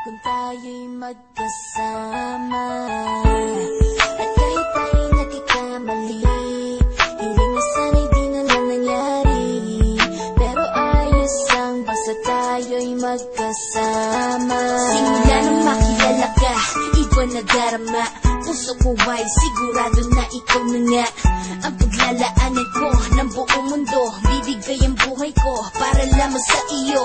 kung tayo'y magkasama At kahit tayo'y nagkakamali Hiling na sana'y di na lang nangyari. Pero ayos lang basta tayo'y magkasama. Simula nang makilala ka, iba na darama Puso ko ay sigurado na ikaw na nga. Ang paglalaanan ko ng buong mundo Bibigay ang buhay ko para lamang sa iyo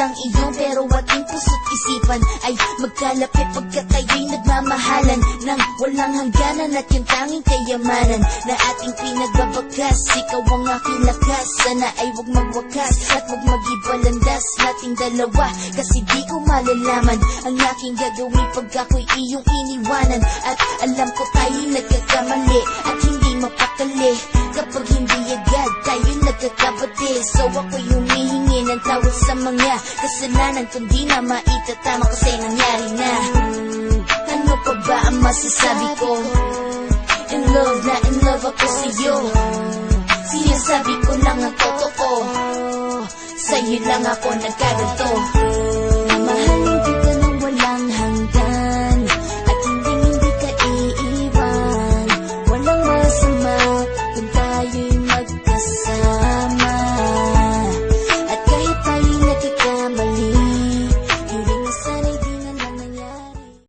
lang iyo pero ating puso't isipan Ay magkalapit pagka tayo'y nagmamahalan Nang walang hangganan at yung tanging kayamanan Na ating pinagbabakas. Ikaw ang aking lakas Sana ay wag magwakas At wag magibalandas nating dalawa Kasi di ko malalaman Ang aking gagawin pag ako'y iyong iniwanan At alam ko tayo'y nagkakamali At hindi tawad sa mga kasalanan Kundi na maitatama kasi nangyari na. Ano pa ba ang masasabi ko? In love na in love ako sa'yo. Sinasabi ko lang ang totoo. Sa'yo lang ako nagkaganto